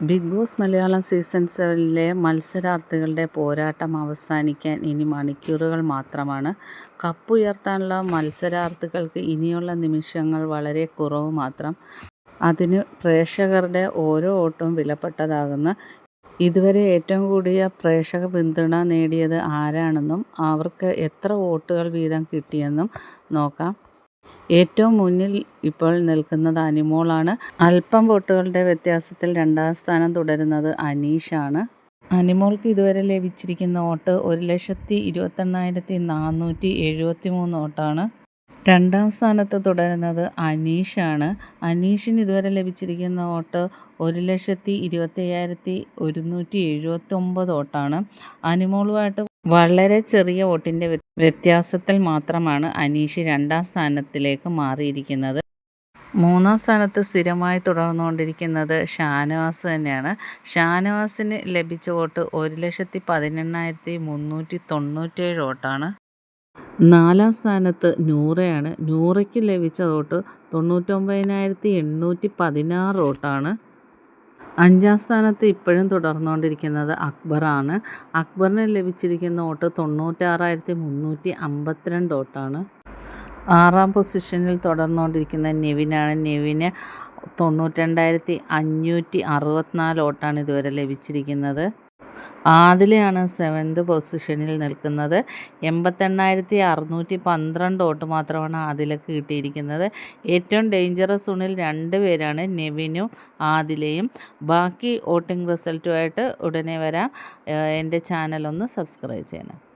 Big Boss Malayalam season സെവനിലെ മത്സരാർത്ഥികളുടെ പോരാട്ടം അവസാനിക്കാൻ ഇനി മണിക്കൂറുകൾ മാത്രമാണ്. കപ്പുയർത്താനുള്ള മത്സരാർത്ഥികൾക്ക് ഇനിയുള്ള നിമിഷങ്ങൾ വളരെ കുറവ് മാത്രം. അതിന് പ്രേക്ഷകരുടെ ഓരോ ഓട്ടവും വിലപ്പെട്ടതാകുന്ന ഇതുവരെ ഏറ്റവും കൂടിയ പ്രേക്ഷക പിന്തുണ നേടിയത് ആരാണെന്നും അവർക്ക് എത്ര വോട്ടുകൾ വീതം കിട്ടിയെന്നും നോക്കാം. ഏറ്റവും മുന്നിൽ ഇപ്പോൾ നിൽക്കുന്നത് അനിമോളാണ്. അല്പം വോട്ടുകളുടെ വ്യത്യാസത്തിൽ രണ്ടാം സ്ഥാനം തുടരുന്നത് അനീഷാണ്. അനിമോൾക്ക് ഇതുവരെ ലഭിച്ചിരിക്കുന്ന വോട്ട് ഒരു ലക്ഷത്തി ഇരുപത്തെണ്ണായിരത്തി നാനൂറ്റി എഴുപത്തി മൂന്ന് വോട്ടാണ് രണ്ടാം സ്ഥാനത്ത് തുടരുന്നത് അനീഷാണ്. അനീഷിന് ഇതുവരെ ലഭിച്ചിരിക്കുന്ന വോട്ട് ഒരു ലക്ഷത്തി ഇരുപത്തി അയ്യായിരത്തി ഒരുന്നൂറ്റി എഴുപത്തി ഒമ്പത് വോട്ടാണ് അനിമോളുമായിട്ട് വളരെ ചെറിയ വോട്ടിന്റെ വ്യത്യാസത്തിൽ മാത്രമാണ് അനീഷ് രണ്ടാം സ്ഥാനത്തിലേക്ക് മാറിയിരിക്കുന്നത്. മൂന്നാം സ്ഥാനത്ത് സ്ഥിരമായി തുടർന്നുകൊണ്ടിരിക്കുന്നത് ഷാനവാസ് തന്നെയാണ്. ഷാനവാസിന് ലഭിച്ച വോട്ട് ഒരു ലക്ഷത്തി പതിനെണ്ണായിരത്തി മുന്നൂറ്റി തൊണ്ണൂറ്റേഴ് വോട്ടാണ്. നാലാം സ്ഥാനത്ത് നൂറയാണ്. നൂറയ്ക്ക് ലഭിച്ച വോട്ട് തൊണ്ണൂറ്റൊമ്പതിനായിരത്തി എണ്ണൂറ്റി പതിനാറ് വോട്ടാണ്. അഞ്ചാം സ്ഥാനത്ത് ഇപ്പോഴും തുടർന്നുകൊണ്ടിരിക്കുന്നത് അക്ബറാണ്. അക്ബറിന് ലഭിച്ചിരിക്കുന്ന വോട്ട് തൊണ്ണൂറ്റാറായിരത്തി മുന്നൂറ്റി അമ്പത്തിരണ്ട് വോട്ടാണ്. ആറാം പൊസിഷനിൽ തുടർന്നുകൊണ്ടിരിക്കുന്ന നെവിനാണ്. നെവിന് തൊണ്ണൂറ്റിരണ്ടായിരത്തി അഞ്ഞൂറ്റി അറുപത്തിനാല് വോട്ടാണ് ഇതുവരെ ലഭിച്ചിരിക്കുന്നത്. ആദിലയാണ് സെവൻത് പൊസിഷനിൽ നിൽക്കുന്നത്. എൺപത്തെണ്ണായിരത്തി അറുന്നൂറ്റി പന്ത്രണ്ട് വോട്ട് മാത്രമാണ് ആദിലക്ക് കിട്ടിയിരിക്കുന്നത്. ഏറ്റവും ഡേഞ്ചറസ് സോണിൽ രണ്ട് പേരാണ് നെവിനും ആദിലയും. ബാക്കി വോട്ടിംഗ് റിസൾട്ടുമായിട്ട് ഉടനെ വരാം. എന്റെ ചാനലൊന്ന് സബ്സ്ക്രൈബ് ചെയ്യണം.